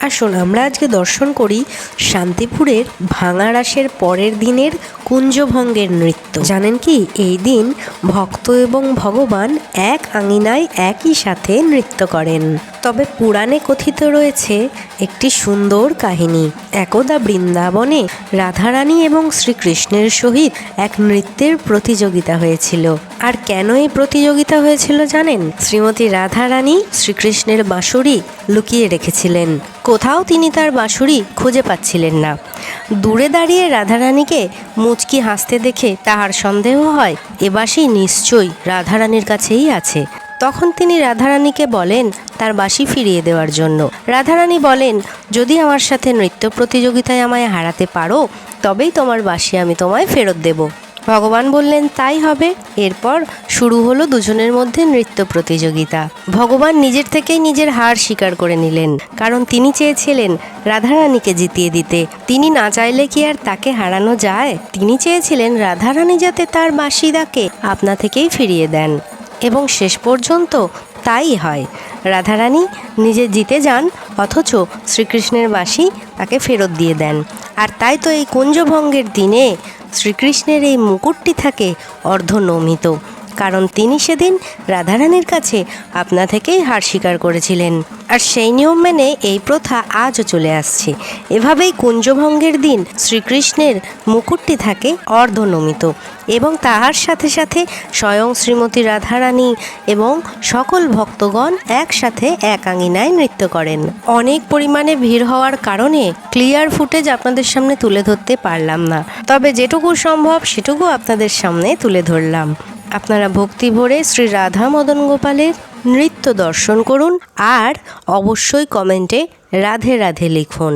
আসুন আমরা আজকে দর্শন করি শান্তিপুরের ভাঙারাসের পরের দিনের কুঞ্জভঙ্গের নৃত্য। জানেন কি? এই দিন ভক্ত এবং ভগবান এক আঙিনায় একই সাথে নৃত্য করেন। তবে পুরাণে কথিত রয়েছে একটি সুন্দর কাহিনী। একদা বৃন্দাবনে রাধারানী এবং শ্রীকৃষ্ণের সহিত এক নৃত্যের প্রতিযোগিতা হয়েছিল। আর কেন এই প্রতিযোগিতা হয়েছিল জানেন? শ্রীমতী রাধারানী শ্রীকৃষ্ণের বাঁশুরি লুকিয়ে রেখেছিলেন। কোথাও তিনি তার বাঁশুরি খুঁজে পাচ্ছিলেন না। দূরে দাঁড়িয়ে রাধারানীকে মুচকি হাসতে দেখে তাহার সন্দেহ হয়, এ বাঁশি নিশ্চয়ই রাধারানীর কাছেই আছে। তখন তিনি রাধারানীকে বলেন তার বাসি ফিরিয়ে দেওয়ার জন্য। রাধারানী বলেন, যদি আমার সাথে নৃত্য প্রতিযোগিতায় আমায় হারাতে পারো, তবেই তোমার বাসি আমি তোমায় ফেরত দেব। ভগবান বললেন, তাই হবে। এরপর শুরু হলো দুজনের মধ্যে নৃত্য প্রতিযোগিতা। ভগবান নিজের থেকেই নিজের হার স্বীকার করে নিলেন, কারণ তিনি চেয়েছিলেন রাধারানীকে জিতিয়ে দিতে। তিনি না চাইলে কি আর তাকে হারানো যায়? তিনি চেয়েছিলেন রাধারানী যাতে তার বাঁশিদাকে আপনা থেকেই ফিরিয়ে দেন। এবং শেষ পর্যন্ত তাই হয়। রাধারানী নিজে জিতে যান, অথচ শ্রীকৃষ্ণের বাঁশি তাকে ফেরত দিয়ে দেন। আর তাই তো এই কুঞ্জভঙ্গের দিনে শ্রীকৃষ্ণের এই মুকুটটি থাকে অর্ধনমিত। কারণ তিনি সেদিন রাধারানীর কাছে আপনা থেকেই হার স্বীকার করেছিলেন। আর সেই নিয়ম মেনে এই প্রথা আজও চলে আসছে। এভাবেই কুঞ্জভঙ্গের দিন শ্রীকৃষ্ণের মুকুটটি থাকে অর্ধনমিত এবং তাহার সাথে সাথে স্বয়ং শ্রীমতী রাধারানী এবং সকল ভক্তগণ একসাথে এক আঙিনায় নৃত্য করেন। অনেক পরিমাণে ভিড় হওয়ার কারণে ক্লিয়ার ফুটেজ আপনাদের সামনে তুলে ধরতে পারলাম না। তবে যেটুকু সম্ভব সেটুকু আপনাদের সামনে তুলে ধরলাম। আপনারা ভক্তি ভরে শ্রী রাধা মদন গোপালের নৃত্য দর্শন করুন আর অবশ্যই কমেন্টে রাধে রাধে লিখুন।